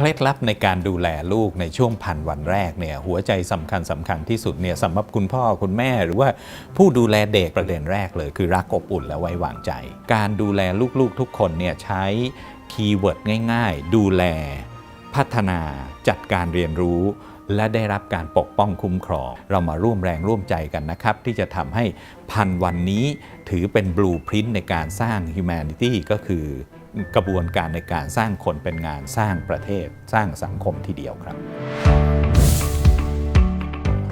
เคล็ดลับในการดูแลลูกในช่วงพันวันแรกเนี่ยหัวใจสำคัญสำคัญที่สุดเนี่ยสำหรับคุณพ่อคุณแม่หรือว่าผู้ดูแลเด็กประเด็นแรกเลย คือรักอบอุ่นและไว้วางใจ การดูแลลูกๆทุกคนเนี่ยใช้คีย์เวิร์ดง่าย ๆ ดูแล พัฒนาจัดการเรียนรู้และได้รับการปกป้องคุ้มครอง เรามาร่วมแรงร่วมใจกันนะครับ ที่จะทำให้พันวันนี้ถือเป็นบลูพรินต์ในการสร้าง Humanity ก็คือ กระบวนการในการสร้างคนเป็นงานสร้างประเทศ สร้างสังคมทีเดียวครับ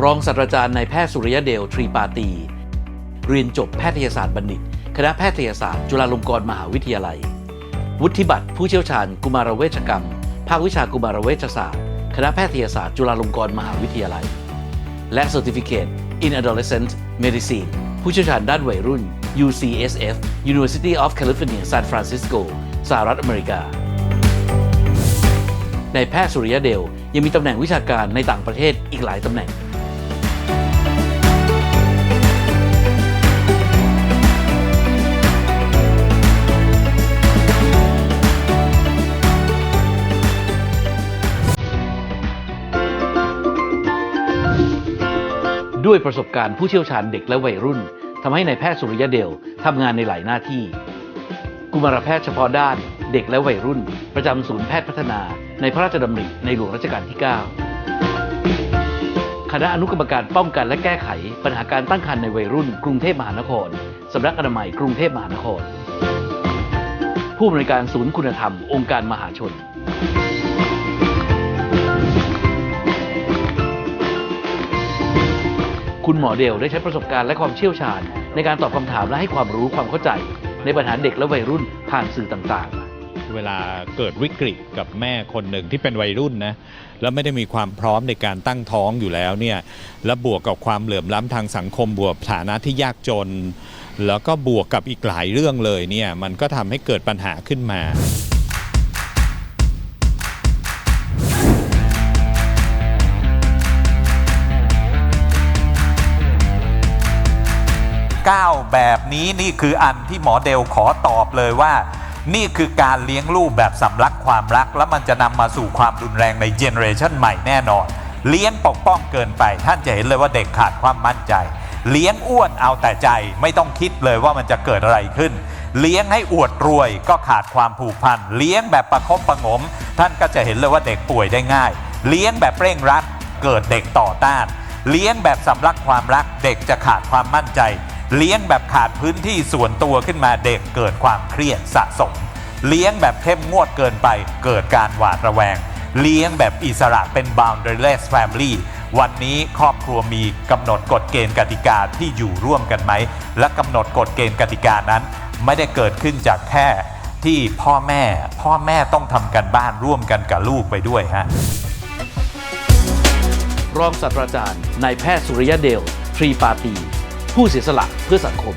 รองศาสตราจารย์นายแพทย์สุริยเดลทรีปาตี เรียนจบแพทยศาสตร์บัณฑิต คณะแพทยศาสตร์จุฬาลงกรณ์มหาวิทยาลัย วุฒิบัตรผู้เชี่ยวชาญกุมารเวชกรรม ภาควิชากุมารเวชศาสตร์ คณะแพทยศาสตร์จุฬาลงกรณ์มหาวิทยาลัย และ Certificate in Adolescent Medicine ผู้เชี่ยวชาญด้านวัยรุ่น UCSF University of California San Francisco สหรัฐอเมริกาในแพทย์สุริยเดลยังมีตำแหน่งวิชาการในต่างประเทศอีกหลายตำแหน่ง ด้วยประสบการณ์ผู้เชี่ยวชาญเด็กและวัยรุ่นทำให้ในายแพทย์สุริยเดลทำงานในหลายหน้าที่ กุมารแพทย์เฉพาะด้านเด็กและวัยรุ่น ประจำศูนย์แพทย์พัฒนา ในพระราชดำริในหลวงรัชกาลที่ 9 คณะอนุกรรมการป้องกันและแก้ไข ปัญหาการตั้งครรภ์ในวัยรุ่น กรุงเทพมหานครสำนักอนามัยกรุงเทพมหานคร ผู้อำนวยการศูนย์คุณธรรม องค์การมหาชนคุณหมอเดลได้ใช้ประสบการณ์และความเชี่ยวชาญ ในการตอบคำถามและให้ความรู้ความเข้าใจ ในปัญหาเด็กและวัยรุ่นผ่านสื่อต่างๆเวลาเกิดวิกฤตกับแม่คนหนึ่งที่เป็นวัยรุ่นนะแล้วไม่ได้มีความพร้อมในการตั้งท้องอยู่แล้วเนี่ยและบวกกับความเหลื่อมล้ำทางสังคมบวกฐานะที่ยากจน แล้วก็บวกกับอีกหลายเรื่องเลยเนี่ยมันก็ทำให้เกิดปัญหาขึ้นมา 9 แบบนี้นี่คืออันที่หมอเดลขอตอบเลยว่า นี่คือการเลี้ยงลูกแบบสำลักความรัก แล้วมันจะนำมาสู่ความรุนแรงในเจเนอเรชันใหม่แน่นอน เลี้ยงปกป้องเกินไป ท่านจะเห็นเลยว่าเด็กขาดความมั่นใจ เลี้ยงอ้วนเอาแต่ใจไม่ต้องคิดเลยว่ามันจะเกิดอะไรขึ้น เลี้ยงให้อวดรวยก็ขาดความผูกพันเลี้ยงแบบประคบประงม ท่านก็จะเห็นเลยว่าเด็กป่วยได้ง่าย เลี้ยงแบบเร่งรัดเกิดเด็กต่อต้านเลี้ยงแบบสำลักความรักเด็กจะขาดความมั่นใจ เลี้ยงแบบขาดพื้นที่ส่วนตัวขึ้นมาเด็กเกิดความเครียดสะสม เลี้ยงแบบเข้มงวดเกินไปเกิดการหวาดระแวง เลี้ยงแบบอิสระเป็น boundaryless family วันนี้ครอบครัวมีกำหนดกฎเกณฑ์กติกาที่อยู่ร่วมกันไหม และกำหนดกฎเกณฑ์กติกานั้น ไม่ได้เกิดขึ้นจากแค่ที่พ่อแม่ พ่อแม่ต้องทำกันบ้านร่วมกันกับลูกไปด้วยฮะรองศาสตราจารย์นายแพทย์สุริยเดล ทรีปาตี ผู้เสียสละเพื่อสังคม